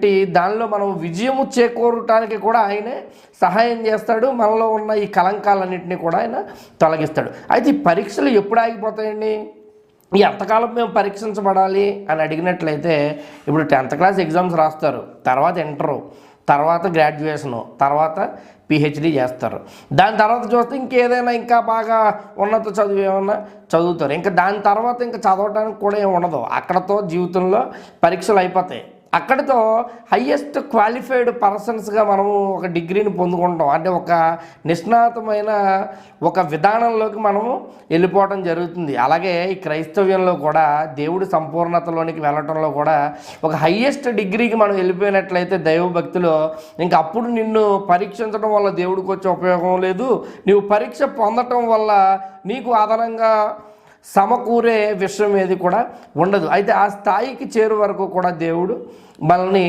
పెట్టి దానిలో మనం విజయము చేకూరటానికి కూడా ఆయనే సహాయం చేస్తాడు. మనలో ఉన్న ఈ కలంకాలన్నింటినీ కూడా ఆయన తొలగిస్తాడు. అయితే ఈ పరీక్షలు ఎప్పుడు ఆగిపోతాయండి? ఈ ఎంతకాలం మేము పరీక్షించబడాలి అని అడిగినట్లయితే ఇప్పుడు టెన్త్ క్లాస్ ఎగ్జామ్స్ రాస్తారు. తర్వాత ఇంటరు తర్వాత గ్రాడ్యుయేషను తర్వాత పిహెచ్డి చేస్తారు. దాని తర్వాత చూస్తే ఇంకేదైనా ఇంకా బాగా ఉన్నత చదువు ఏమన్నా చదువుతారు. ఇంకా దాని తర్వాత ఇంకా చదవడానికి కూడా ఏమి ఉండదు. అక్కడతో జీవితంలో పరీక్షలు అయిపోతాయి. అక్కడితో హయ్యెస్ట్ క్వాలిఫైడ్ పర్సన్స్గా మనము ఒక డిగ్రీని పొందుకుంటాం. అంటే ఒక నిష్ణాతమైన ఒక విధానంలోకి మనము వెళ్ళిపోవడం జరుగుతుంది. అలాగే ఈ క్రైస్తవ్యంలో కూడా దేవుడి సంపూర్ణతలోనికి వెళ్ళటంలో కూడా ఒక హయ్యెస్ట్ డిగ్రీకి మనం వెళ్ళిపోయినట్లయితే దైవ భక్తిలో ఇంకా అప్పుడు నిన్ను పరీక్షించడం వల్ల దేవుడికి వచ్చే ఉపయోగం లేదు. నీవు పరీక్ష పొందటం వల్ల నీకు అదనంగా సమకూరే విషయం ఏది కూడా ఉండదు. అయితే ఆ స్థాయికి చేరు వరకు కూడా దేవుడు మనల్ని